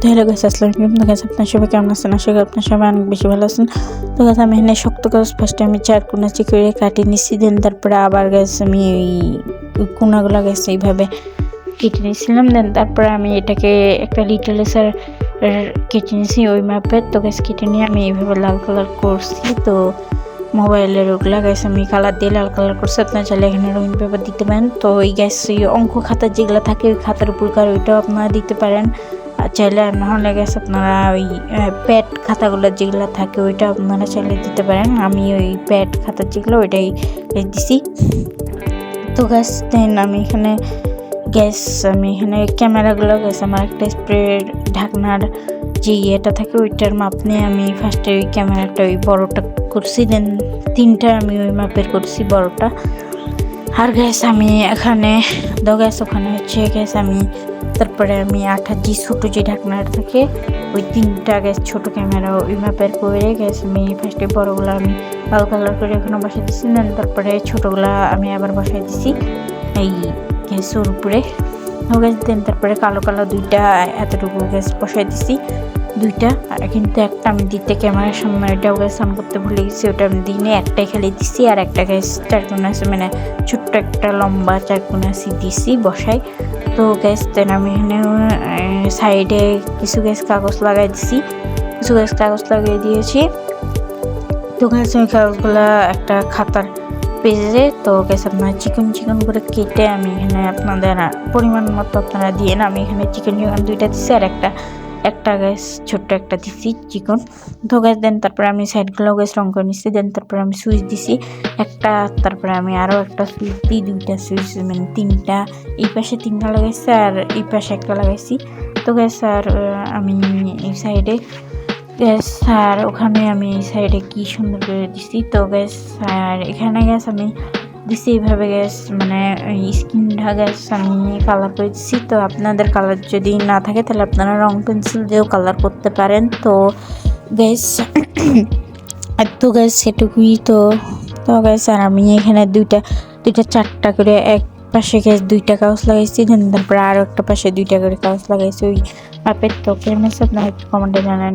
তো হ্যালো গাছ আসসালামু আলাইকুম। গাছ আপনার সবাই কেমন আছেন? আশা করি আপনার সবাই অনেক বেশি ভালো আছেন। তো গাছ আমি এখানে শক্ত গাছ ফার্স্টে আমি চার কোনা চিকুড়ে কাটিয়ে নিচ্ছি দেন তারপরে আবার গাছ আমি ওই কোনাগুলো গাছ এইভাবে কেটে নিয়েছিলাম দেন তারপরে আমি এটাকে একটা লিটল এসার কেটে নিয়েছি ওই মাপের তো গাছ কেটে নিয়ে আমি এইভাবে লাল কালার করছি। তো মোবাইলের ওগুলা গ্যাস আমি কালার দিয়ে লাল কালার করছি। আপনার চাইলে এখানে রঙিন পেপার দিতে পারেন। তো ওই গ্যাস অঙ্ক খাতা যেগুলো থাকে, ওই খাতার উপর কার ওইটাও আপনারা দিতে পারেন। চাইলে হলে গ্যাস আপনারা ওই প্যাড খাতাগুলো যেগুলো থাকে ওইটা আপনারা চাইলে দিতে পারেন। আমি ওই প্যাড খাতা যেগুলো ওইটাই দিছি। তো গ্যাস দেন আমি এখানে গ্যাস আমি এখানে ক্যামেরাগুলো গ্যাস আমার একটা স্প্রে ঢাকনার যে ইয়েটা থাকে ওইটার মাপ নিয়ে আমি ফার্স্টে ওই ক্যামেরাটা ওই বড়োটা করছি। দেন তিনটা আমি ওই মাপের করছি বড়টা। আর গ্যাস আমি এখানে দো গ্যাস ওখানে হচ্ছে গ্যাস আমি, তারপরে আমি আঠার যে ছোটো যে ঢাকনাটা থাকে, ওই তিনটা গ্যাস ছোট ক্যামেরা ওই মাপের করে গ্যাস আমি ফার্স্টে বড়গুলো আমি লাল কালার করে ওখানে বসাই দিচ্ছি দেন তারপরে ছোটোগুলা আমি আবার বসাই দিছি, এই গ্যাসের উপরে। গ্যাস দেন তারপরে কালো কালো দুইটা এতটুকু গ্যাস বসাই দিছি। দুইটা। আর কিন্তু একটা আমি দিতে ক্যামেরার সামনে ওইটাও গ্যাস অন করতে ভুলে গেছি, ওটা আমি দিনে একটাই খালি দিছি, আর একটা গ্যাস চারকোনা আছে মানে ছোট্ট একটা লম্বা চারকোনা আছে দিছি বসাই। তো গ্যাস দেন আমি এখানে সাইডে কিছু গ্যাস কাগজ লাগাই দিছি। কিছু গ্যাস কাগজ লাগিয়ে দিয়েছি। তো গ্যাস ওই কাগজগুলো একটা খাতার পেজে, তো গ্যাস আপনার চিকন চিকন করে কেটে আমি এখানে আপনাদের পরিমাণ মতো আপনারা দিয়ে আমি এখানে চিকেন চিকেন দুইটা দিচ্ছি আর একটা একটা গ্যাস ছোট্ট একটা দিছি, চিকন। তো গ্যাস দেন তারপরে আমি সাইডগুলো গ্যাস রং করে নিচ্ছি দেন তারপরে আমি সুইচ দিছি। একটা, তারপরে আমি আরও একটা সুইচ দিই, দুইটা সুইচ মানে তিনটা। এই পাশে তিনটা লাগাইছি আর এই পাশে একটা লাগাইছি। তো গ্যাস আর আমি এই সাইডে গ্যাস আর ওখানে আমি এই সাইডে কি সুন্দর করে দিছি। তো গ্যাস আর এখানে গ্যাস আমি দিছি এইভাবে গ্যাস মানে স্কিনটা গ্যাস আমি কালার করে দিচ্ছি তো আপনাদের কালার যদি না থাকে, তাহলে আপনারা রং পেন্সিল দিয়েও কালার করতে পারেন। তো গ্যাস এত গ্যাস সেটুকুই তো। তো গ্যাস আর আমি এখানে দুইটা দুইটা চারটা করে এক পাশে গ্যাস দুইটা কাগজ লাগাইছি। দেন তারপরে আরও একটা পাশে দুইটা করে কাগজ লাগাইছি। ওই মাপের তো কেমন আপনারা একটু কমেন্টে জানান।